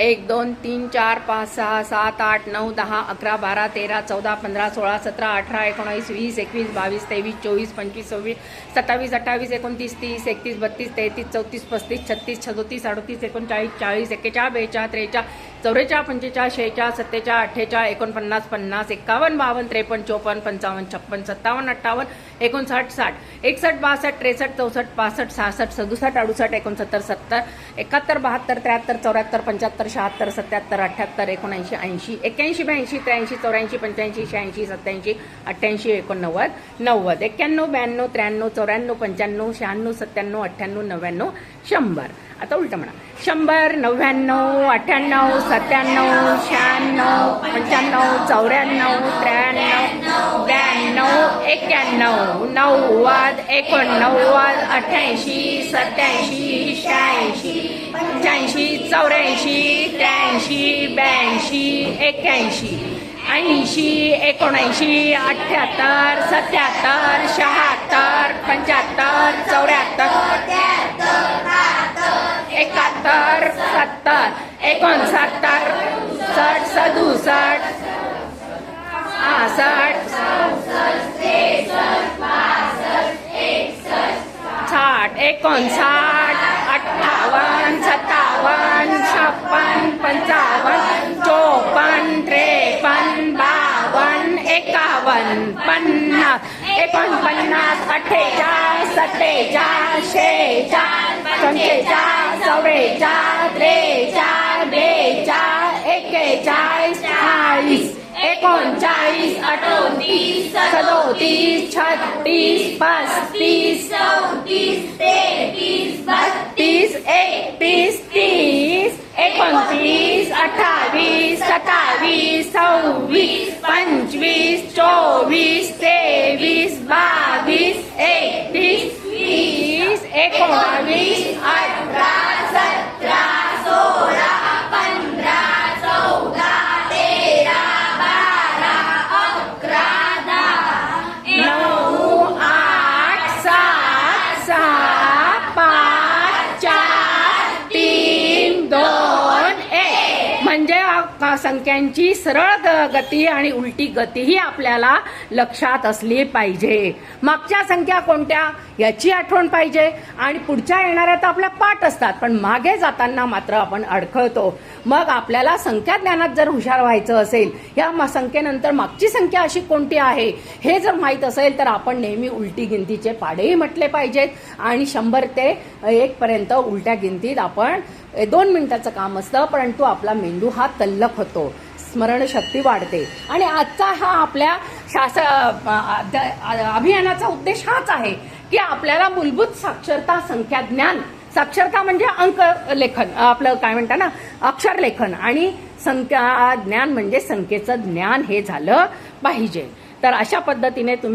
एक दोन तीन चार पाच सहा सात आठ नऊ दहा अकरा बारा तेरा चौदा पंधरा सोळा सतरा अठरा एकोणावीस वीस एकवीस बावीस तेवीस चोवीस पंचवीस सव्वीस सत्तावीस अठ्ठावीस एकोणतीस तीस एकतीस बत्तीस तेहतीस चौतीस पस्तीस छत्तीस छदोतीस अडतीस एकोणचाळीस चाळीस एक्केचाळ बेचाळ त्रेचाळ चौवेचाळ पंचेचाळ शेहेचाळ सत्तेचाळ अठ्ठेचाळ एकोणपन्नास पन्नास एकावन्न बावन्न त्रेपन्न चोपन्न पंचावन्न छप्पन सत्तावन्न अठ्ठावन्न एकोणसाठ साठ एकसष्ट बासष्ट त्रेसष्ट चौसष्ट पासष्ट सहासष्ट सदुसष्ट अडुसष्ट एकोणसत्तर सत्तर एकाहत्तर बहात्तर त्र्याहत्तर चौऱ्याहत्तर पंच्याहत्तर पंच्याहत्तर शहात्तर सत्याहत्तर अठ्ठ्याहत्तर एकोणऐंशी ऐंशी एक्क्याऐंशी ब्याऐंशी त्र्याऐंशी चौऱ्याऐंशी पंच्याऐंशी शहाऐंशी सत्याऐंशी अठ्ठ्याऐंशी एकोणनव्वद नव्वद एक्क्याण्णव ब्याण्णव त्र्याण्णव चौऱ्याण्णव पंच्याण्णव शहाण्णव सत्त्याण्णव अठ्ठ्याण्णव नव्याण्णव शंभर. आता उलट म्हणा. शंभर नव्याण्णव अठ्ठ्याण्णव सत्त्याण्णव शहाण्णव पंच्याण्णव चौऱ्याण्णव त्र्याण्णव एक्क्याण्णव नव्वद एकोणनव्वद अठ्ठ्याऐंशी सत्याऐंशी शहाऐंशी पंच्याऐंशी चौऱ्याऐंशी त्र्याऐंशी ब्याऐंशी एक्क्याऐंशी ऐंशी एकोणऐंशी अठ्ठ्याहत्तर सत्याहत्तर शहात्तर पंच्याहत्तर चौऱ्याहत्तर एकाहत्तर सत्तर एकोणसत्तर सठ सदुसष्ट सहासष्ट साठ एकोणसाठ अठ्ठावन्न सत्तावन्न छप्पन पंचावन्न चोपन्न त्रेपन्न बावन्न एकावन्न पन्नास एकोणपन्नास अठ्ठेचाळीस सत्तेचाळीस शेहेचाळीस पंचेचाळीस चौवेचाळीस त्रेचाळीस बेचाळीस एक्केचाळीस चाळीस. एकोणचाळीस अठोतीस सदोतीस छत्तीस पस्तीस चौतीस तेहतीस बत्तीस एकतीस तीस एकोणतीस अठ्ठावीस सत्तावीस सव्वीस पंचवीस चोवीस तेवीस बावीस संख्यांची सरळ ग- गती आणि उलटी गतीही आपल्याला लक्षात असली पाहिजे. मागच्या संख्या कोणत्या? याची आठवण पाहिजे. आणि पुढच्या येणाऱ्या तर आपल्या पाठ असतात पण मागे जाताना मात्र आपण अडखळतो. मग आपल्याला संख्या ज्ञानात जर हुशार व्हायचं असेल या संख्येनंतर मागची संख्या अशी कोणती आहे हे जर माहीत असेल तर आपण नेहमी उलटी गिनतीचे पाडेही म्हटले पाहिजेत. आणि शंभर ते एकपर्यंत उलट्या गिनतीत आपण दोन मिनिटाचं काम असतं परंतु आपला मेंदू हा तल्लख होतो. स्मरणशक्ती वाढते. आणि आजचा हा आपल्या शास अभियानाचा उद्देश हाच आहे की आपल्याला मूलभूत साक्षरता संख्या ज्ञान साक्षरता म्हणजे अंक लेखन आपलं काय म्हणता ना अक्षर लेखन. आणि संख्या ज्ञान म्हणजे संख्येचं ज्ञान हे झालं पाहिजे. तर अशा पद्धतीने तुम्ही